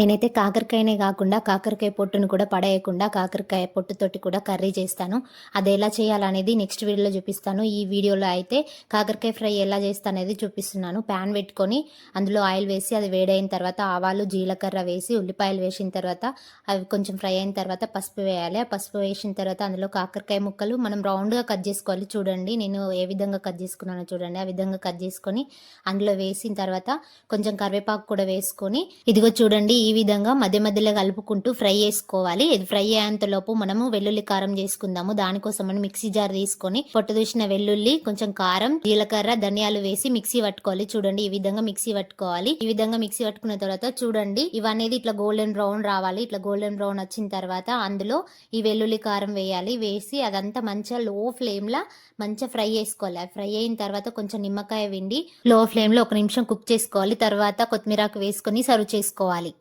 నేనైతే కాకరకాయనే కాకుండా కాకరకాయ పొట్టును కూడా పడేయకుండా కాకరకాయ పొట్టుతోటి కూడా కర్రీ చేస్తాను. అది ఎలా చేయాలనేది నెక్స్ట్ వీడియోలో చూపిస్తాను. ఈ వీడియోలో అయితే కాకరకాయ ఫ్రై ఎలా చేస్తా అనేది చూపిస్తున్నాను. ప్యాన్ పెట్టుకొని అందులో ఆయిల్ వేసి అది వేడైన తర్వాత ఆవాలు జీలకర్ర వేసి ఉల్లిపాయలు వేసిన తర్వాత అవి కొంచెం ఫ్రై అయిన తర్వాత పసుపు వేయాలి. ఆ పసుపు వేసిన తర్వాత అందులో కాకరకాయ ముక్కలు మనం రౌండ్గా కట్ చేసుకోవాలి. చూడండి నేను ఏ విధంగా కట్ చేసుకున్నానో చూడండి. ఆ విధంగా కట్ చేసుకొని అందులో వేసిన తర్వాత కొంచెం కరివేపాకు కూడా వేసుకొని ఇదిగో చూడండి ఈ విధంగా మధ్య మధ్యలో కలుపుకుంటూ ఫ్రై చేసుకోవాలి. ఇది ఫ్రై అయ్యేంతలోపు మనము వెల్లుల్లి కారం చేసుకుందాము. దానికోసం మనం మిక్సీ జార్ తీసుకొని పొట్టు దూసిన వెల్లుల్లి కొంచెం కారం జీలకర్ర ధనియాలు వేసి మిక్సీ పట్టుకోవాలి. చూడండి ఈ విధంగా మిక్సీ పట్టుకోవాలి. ఈ విధంగా మిక్సీ పట్టుకున్న తర్వాత చూడండి ఇవనేది ఇట్లా గోల్డెన్ బ్రౌన్ రావాలి. ఇట్లా గోల్డెన్ బ్రౌన్ వచ్చిన తర్వాత అందులో ఈ వెల్లుల్లి కారం వేయాలి. వేసి అదంతా మంచిగా లో ఫ్లేమ్ లా మంచిగా ఫ్రై చేసుకోవాలి. ఫ్రై అయిన తర్వాత కొంచెం నిమ్మకాయ విండి లో ఫ్లేమ్లో ఒక నిమిషం కుక్ చేసుకోవాలి. తర్వాత కొత్తిమీరాకు వేసుకొని సర్వ్ చేసుకోవాలి.